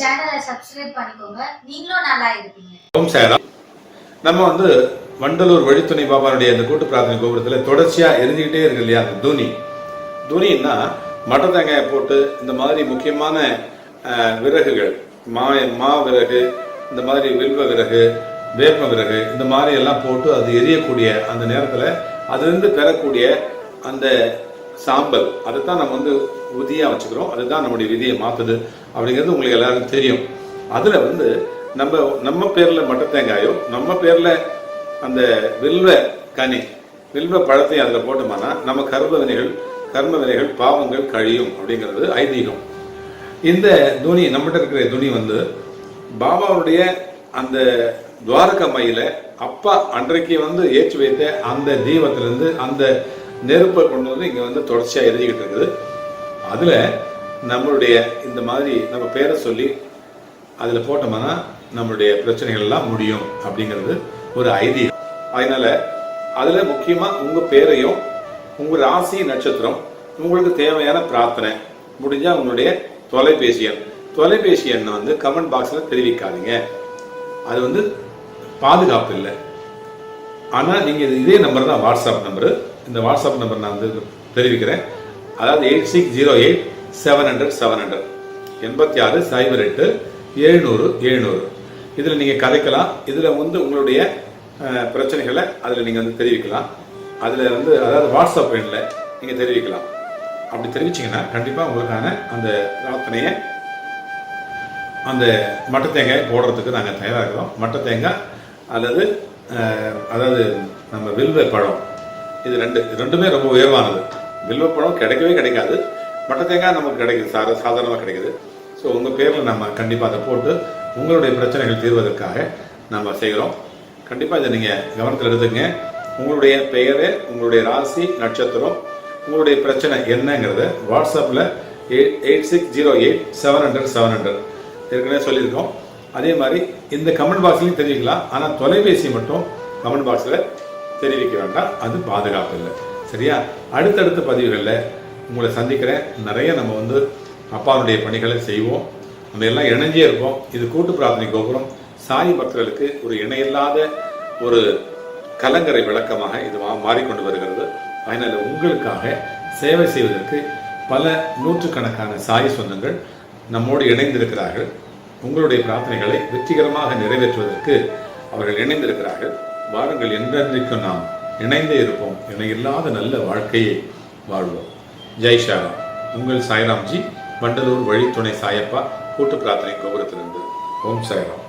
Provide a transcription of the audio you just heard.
சேனலை சப்ஸ்கிரைப் பண்ணிக்கோங்க. நீங்களும் நல்லா இருப்பீங்க. ஓம் சாய்ராம். நம்ம வந்து வண்டலூர் வழித்துணை பாபானுடைய அந்த கூட்டு பிரார்த்தனை கோபுரத்தில் தொடர்ச்சியாக எரிஞ்சுக்கிட்டே இருக்கு இல்லையா அந்த துணி. துணின்னா மட்ட தேங்காயை போட்டு இந்த மாதிரி முக்கியமான விறகுகள் மா மா விறகு இந்த மாதிரி வில்வ விறகு வேப்ப விறகு இந்த மாதிரி எல்லாம் போட்டு அது எரியக்கூடிய அந்த நேரத்தில் அதுலேருந்து பெறக்கூடிய அந்த சாம்பல் அதை தான் நம்ம வந்து உதியாக வச்சுக்கிறோம். அதுதான் நம்முடைய விதியை மாற்றுது அப்படிங்கிறது உங்களுக்கு எல்லாருக்கும் தெரியும். அதில் வந்து நம்ம நம்ம பேரில் மட்ட தேங்காயோ நம்ம பேரில் அந்த வில்வ கனி வில்வ பழத்தையும் அதில் போட்டோம்னா நம்ம கர்ம வினைகள் கர்ம வினைகள் பாவங்கள் கழியும் அப்படிங்கிறது ஐதீகம். இந்த துணி நம்மகிட்ட இருக்கிற துணி வந்து பாபாவுடைய அந்த துவாரக மையில் அப்பா அன்றைக்கு வந்து ஏற்றி வைத்த அந்த தீபத்திலிருந்து அந்த நெருப்பை கொண்டு வந்து இங்கே வந்து தொடர்ச்சியாக எழுதிக்கிட்டு இருக்குது. அதுல நம்மளுடைய இந்த மாதிரி நம்ம பேரை சொல்லி அதுல போட்டோம்னா நம்மளுடைய பிரச்சனைகள் எல்லாம் முடியும் அப்படிங்கிறது ஒரு ஐதீகம். அதனால அதுல முக்கியமா உங்க பேரையும் உங்க ராசி நட்சத்திரம் உங்களுக்கு தேவையான பிரார்த்தனை முடிஞ்சா உங்களுடைய தொலைபேசி எண். தொலைபேசி எண்ணை வந்து கமெண்ட் பாக்ஸ்ல தெரிவிக்காதீங்க. அது வந்து பாதுகாப்பு இல்லை. ஆனா நீங்க இது- இதே நம்பர் தான் வாட்ஸ்அப் நம்பர் இந்த வாட்ஸ்அப் நம்பர் நான் வந்து தெரிவிக்கிறேன். அதாவது eight six zero eight seven hundred seven hundred எண்பத்தி ஆறு சைபர் எட்டு எழுநூறு எழுநூறு. இதில் நீங்கள் கதைக்கலாம். இதில் வந்து உங்களுடைய பிரச்சனைகளை அதில் நீங்கள் வந்து தெரிவிக்கலாம். அதில் வந்து அதாவது வாட்ஸ்அப் எண்ணில் நீங்கள் தெரிவிக்கலாம். அப்படி தெரிவிச்சிங்கன்னா கண்டிப்பாக உங்களுக்கான அந்த பிரார்த்தனையை அந்த மட்டை தேங்காய் போடுறதுக்கு நாங்கள் தயாராக இருக்கிறோம் மட்டை தேங்காய் அல்லது அதாவது நம்ம வில்வ பழம். இது ரெண்டு இது ரெண்டுமே ரொம்ப உயர்வானது. வில்வ பழம் கிடைக்கவே கிடைக்காது. மட்ட தேங்காய் நமக்கு கிடைக்குது. சார சாதாரணமாக கிடைக்குது. ஸோ உங்கள் பேரில் நம்ம கண்டிப்பாக அதை போட்டு உங்களுடைய பிரச்சனைகள் தீர்வதற்காக நம்ம செய்கிறோம். கண்டிப்பாக இதை நீங்கள் கவனத்தில் எடுத்துங்க உங்களுடைய பெயர் உங்களுடைய ராசி நட்சத்திரம் உங்களுடைய பிரச்சனை என்னங்கிறத வாட்ஸ்அப்பில் eight eight six zero eight seven hundred seven hundred ஏற்கனவே சொல்லியிருக்கோம். அதே மாதிரி இந்த கமெண்ட் பாக்ஸ்லையும் தெரிவிக்கலாம். ஆனால் தொலைபேசி மட்டும் கமெண்ட் பாக்ஸில் தெரிவிக்க வேண்டாம். அது பாதுகாப்பு இல்லை. சரியா? அடுத்தடுத்த பதிவுகளில் உங்களை சந்திக்கிறேன். நிறைய நம்ம வந்து அப்பாவுடைய பணிகளை செய்வோம். நம்ம எல்லாம் இணைஞ்சே இருப்போம். இது கூட்டு பிரார்த்தனை கோபுரம். சாய் பக்தர்களுக்கு ஒரு இணையில்லாத ஒரு கலங்கரை விளக்கமாக இது மாறிக்கொண்டு வருகிறது. அதனால் உங்களுக்காக சேவை செய்வதற்கு பல நூற்றுக்கணக்கான சாய் சொந்தங்கள் நம்மோடு இணைந்திருக்கிறார்கள். உங்களுடைய பிரார்த்தனைகளை வெற்றிகரமாக நிறைவேற்றுவதற்கு அவர்கள் இணைந்திருக்கிறார்கள். வாருங்கள் என்றென்றைக்கும் நாம் இணைந்தே இருப்போம் இணை இல்லாத நல்ல வாழ்க்கையை வாழ்வோம். ஜெய் ஷாராம் உங்கள் சாய்ராம்ஜி வண்டலூர் வழித்துணை சாயப்பா கூட்டு பிரார்த்தனை கோபுரத்திலிருந்து. ஓம் சாய்ராம்.